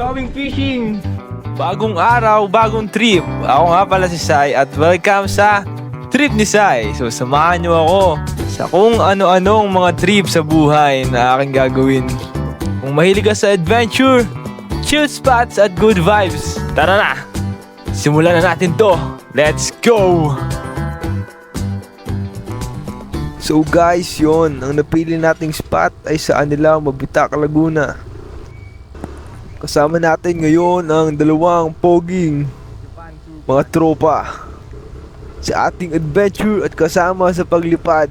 going fishing! Bagong araw, bagong trip. Ako nga pala si Sai at welcome sa trip ni Sai. So samahan niyo ako sa kung ano-anong mga trip sa buhay na aking gagawin. Kung mahilig ka sa adventure, chill spots at good vibes. Tara na! Simulan na natin to! Let's go! So guys, yon ang napili nating spot ay sa Anilao, Mabitak, Laguna. Kasama natin ngayon ang dalawang poging mga tropa sa ating adventure at kasama sa paglipad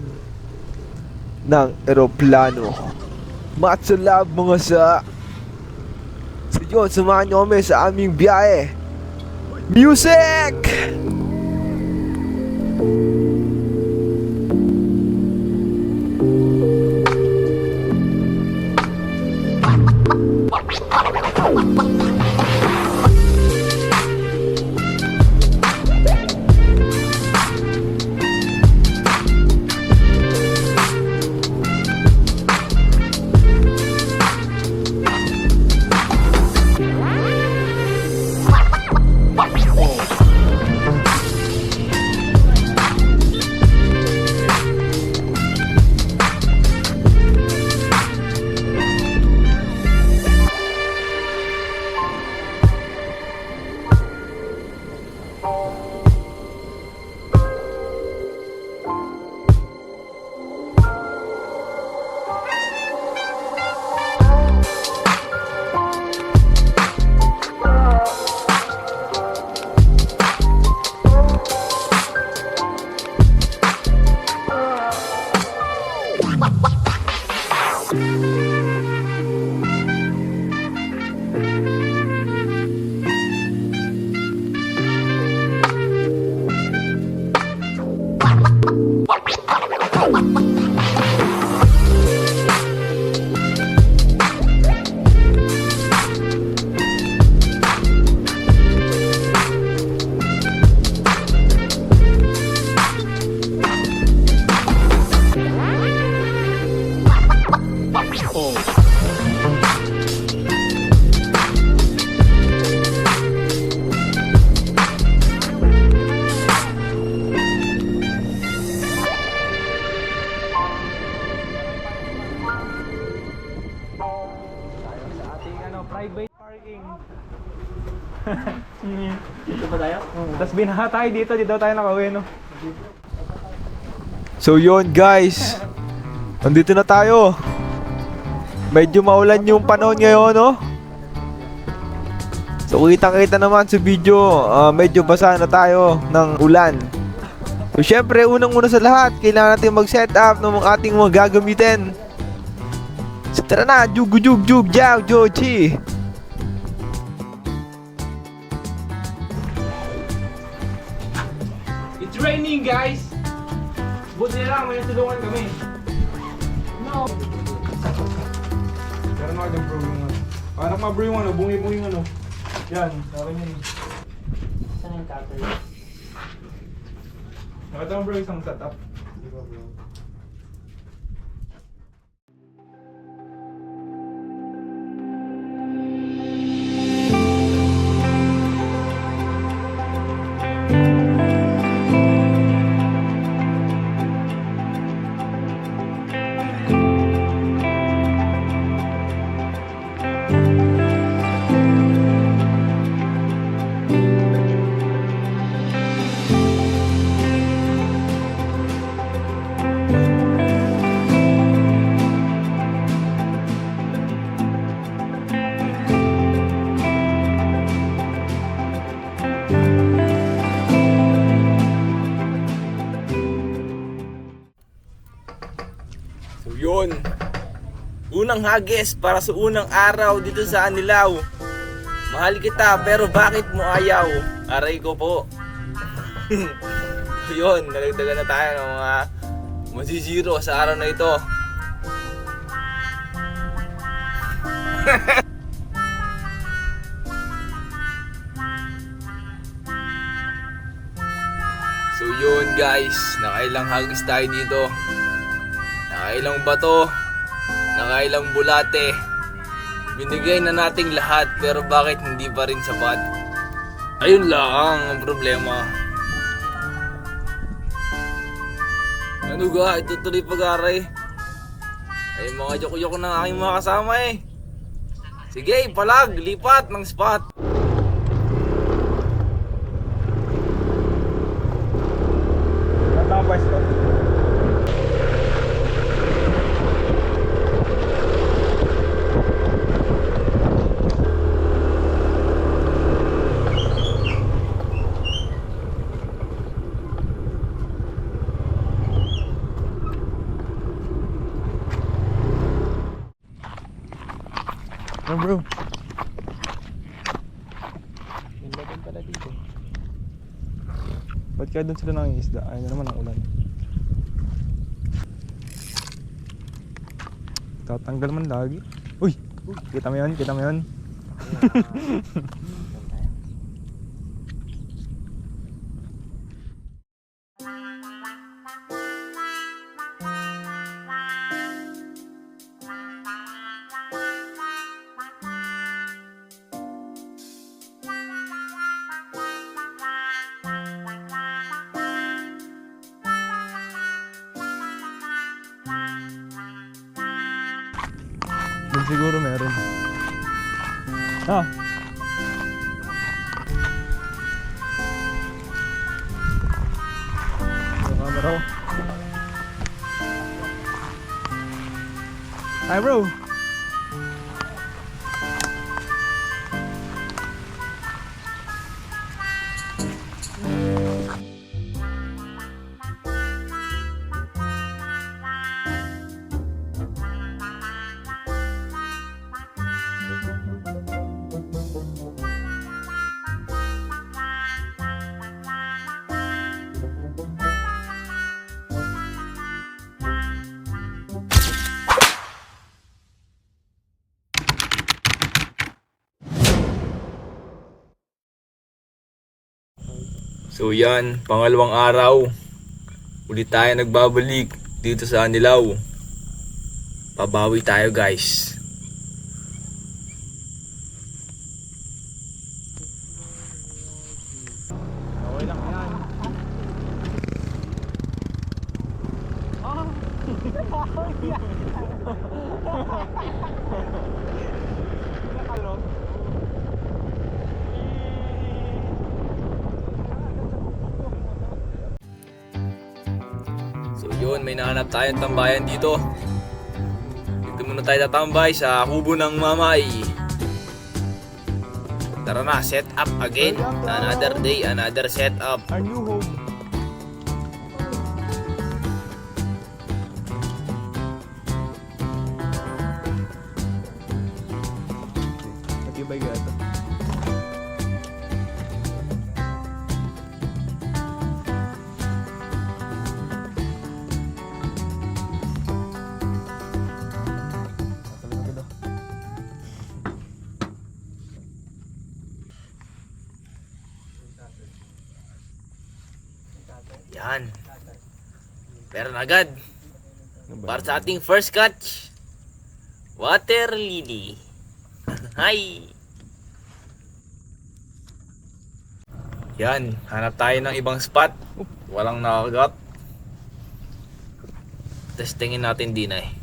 ng eroplano. Matcha love mga sa So yun, samahan nyo kami sa aming biyahe. Music! sa binaha tayo dito, dito tayo nakauwi, no? So yun guys, nandito na tayo. Medyo maulan yung panahon ngayon, no? So kitang kita naman sa video, ah, medyo basa na tayo ng ulan. So syempre, unang-una sa lahat, kailangan natin mag-set up ng ating mga gagamitin. So tara na, jug jug jug jaw jochi. Guys. Buti na lang, may natulungan kami. No. Pero nga dyan bro yung ano. Parang mga bro yung ano, bungi-bungi yung ano. Yan, sabi niya. Saan yung cutter? Nakita mo bro isang setup. Di ba bro? Unang hagis para sa unang araw dito sa Anilaw. Mahal kita pero bakit mo ayaw? Aray ko po. Yun, nalagdagan na tayo ng mga mazizero sa araw na ito. so yun guys, nakailang hagis tayo dito. Nakailang bato, nakailang bulate. Binigay na nating lahat pero bakit hindi pa rin sapat? Ayun lang ang problema. Ano ga, itutuloy pag-aray. Ay mga joko-joko ng aking mga kasama eh. Sige, palag, lipat ng spot. Natapos ko. Ano bro? Ganda din pala dito. Ba't kaya doon sila nangingisda? Ayun na naman ang ulan. Tatanggal man lagi. Uy! Kita mo yun? Kita mo yun? Yung camera ko. Hi bro! So yan, pangalawang araw. Ulit tayo nagbabalik dito sa Anilaw. Pabawi tayo guys. May nahanap tayong tambayan dito. Dito muna tayo tatambay sa kubo ng mamay. Tara na, set up again. Another day, another set up. Our new home. Yan. Meron agad. Ano? Para sa ating first catch. Water lily. Hi! Yan, hanap tayo ng ibang spot. Walang nakagat. Testingin natin din eh.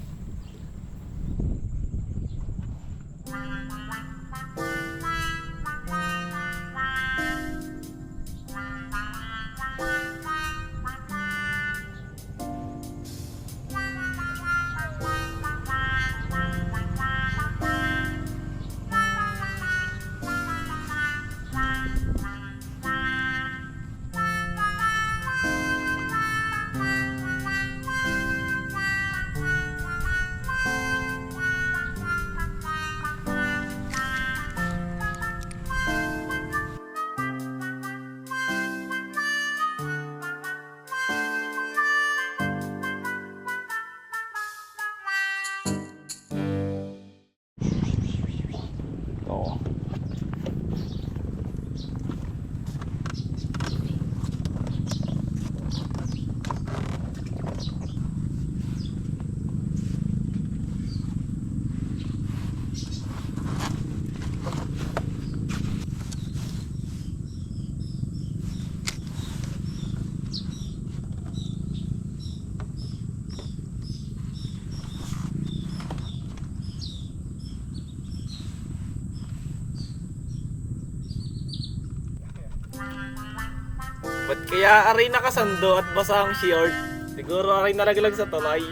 Kaya aray nakasando at basa ang short. Siguro aray nalaglag sa tulay.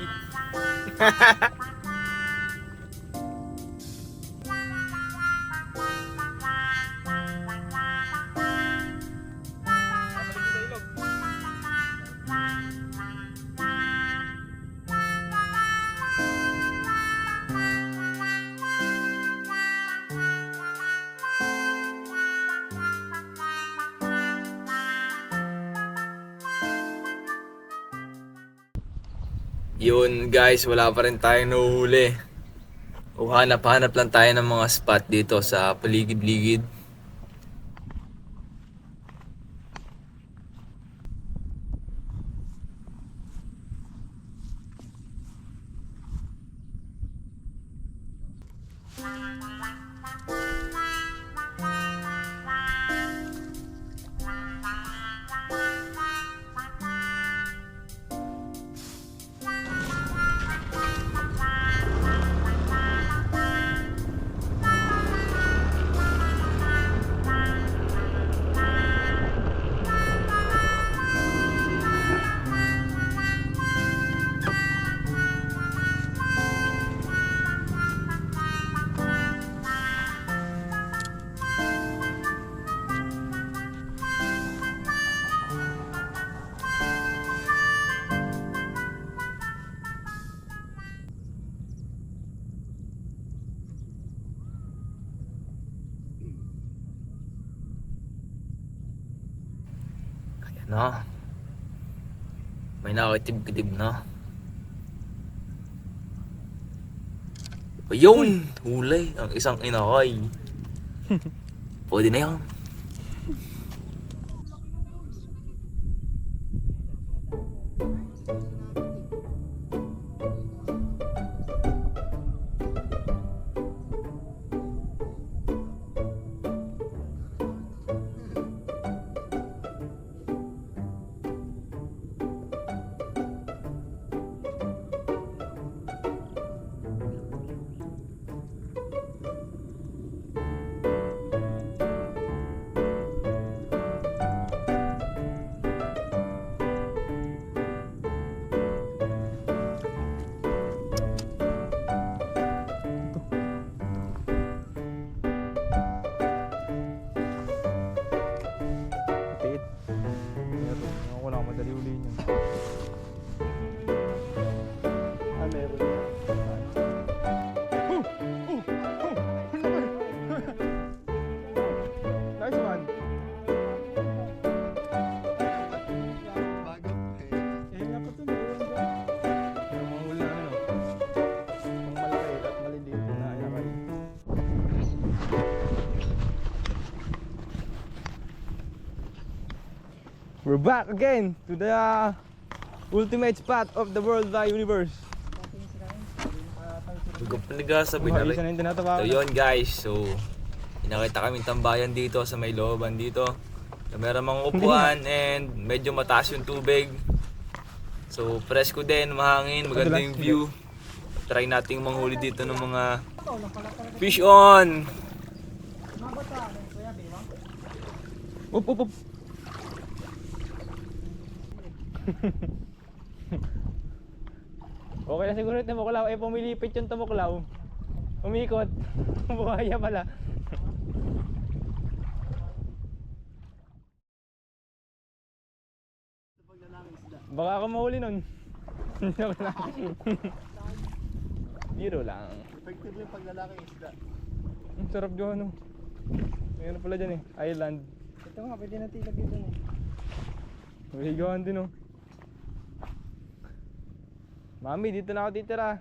Yun guys, wala pa rin tayong nahuhuli. O hanap-hanap lang tayo ng mga spot dito sa paligid-ligid. Na. May nakakitib-kitib na. Ayun! Hulay! Ang isang inakay. Pwede na yan. Thank you. We're back again to the ultimate spot of the worldwide universe. Pagpapaliga sabi na Isa na yung tinatawa So yun guys, so pinakita kami tambayan dito sa may looban dito. So, meron mga upuan and medyo mataas yung tubig. So presko din, mahangin, maganda yung view. Try nating manghuli dito ng mga fish on! Up, up, up. okay na siguro ito tumuklaw. Eh, pumilipit yung tumuklaw. Umikot. Buhaya pala. Baka ako mahuli nun. Joke lang. Biro lang. Effective yung paglalaki isda. Ang sarap dyan ano. Mayroon pala dyan eh. Island. Ito nga, pwede natin ilagay dun eh. May higawan din oh. Mami, dito na ako titira.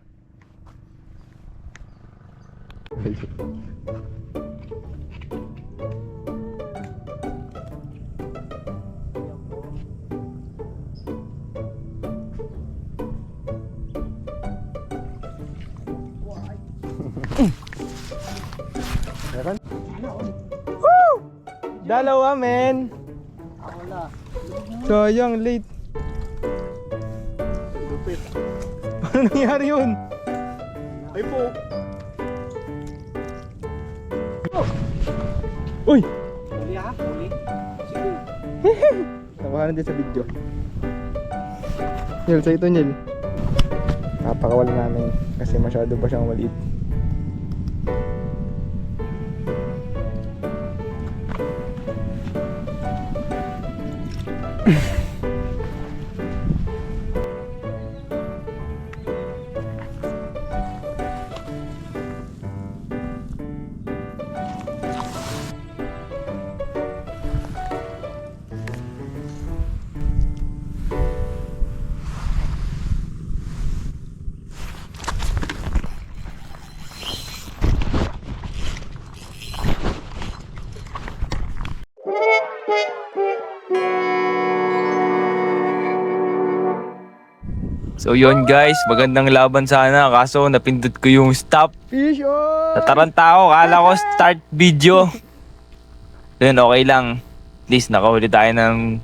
Meron? Woo! Dalawa, men! Wala. Sayang, late. Paano nangyari yun? Ay po. Uy! Huli ha? Huli? Sige. Sabi Baka din sa video. Nil, sa ito Nil. Napakawala namin kasi masyado pa siyang maliit. So yun guys, magandang laban sana kaso napindot ko yung stop. Fish on! Nataranta ako, kala ko start video. Yun, okay lang. At least nakahuli tayo ng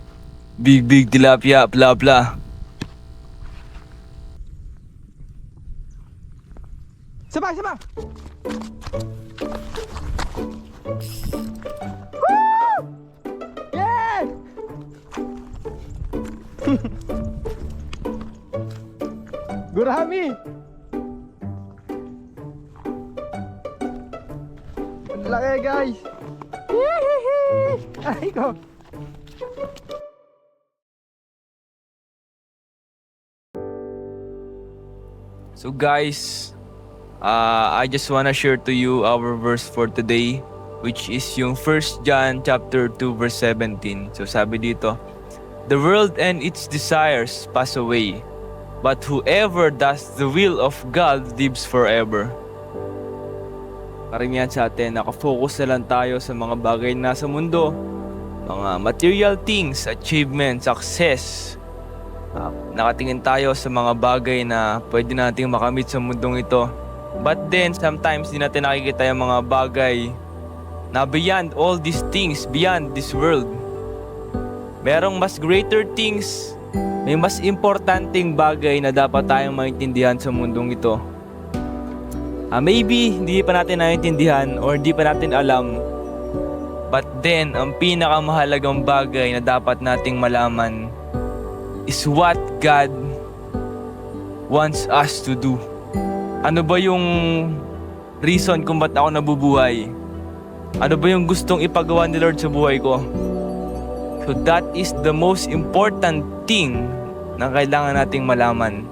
big big tilapia, bla bla. Sabang, sabang! Yes! Gurami! Ang laki guys! Ay ko! So guys, uh, I just wanna share to you our verse for today which is yung 1 John chapter 2 verse 17. So sabi dito, The world and its desires pass away, but whoever does the will of God lives forever. Karamihan sa atin, nakafocus na lang tayo sa mga bagay na nasa mundo. Mga material things, achievement, success, Ah, nakatingin tayo sa mga bagay na pwede nating makamit sa mundong ito. But then, sometimes di natin nakikita yung mga bagay na beyond all these things, beyond this world. Merong mas greater things, may mas importanteng bagay na dapat tayong maintindihan sa mundong ito. Ah, maybe hindi pa natin naiintindihan or hindi pa natin alam. But then, ang pinakamahalagang bagay na dapat nating malaman is what God wants us to do. Ano ba yung reason kung ba't ako nabubuhay? Ano ba yung gustong ipagawa ni Lord sa buhay ko? So that is the most important thing na kailangan nating malaman.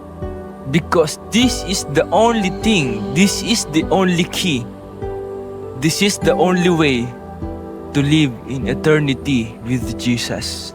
Because this is the only thing, this is the only key, this is the only way to live in eternity with Jesus.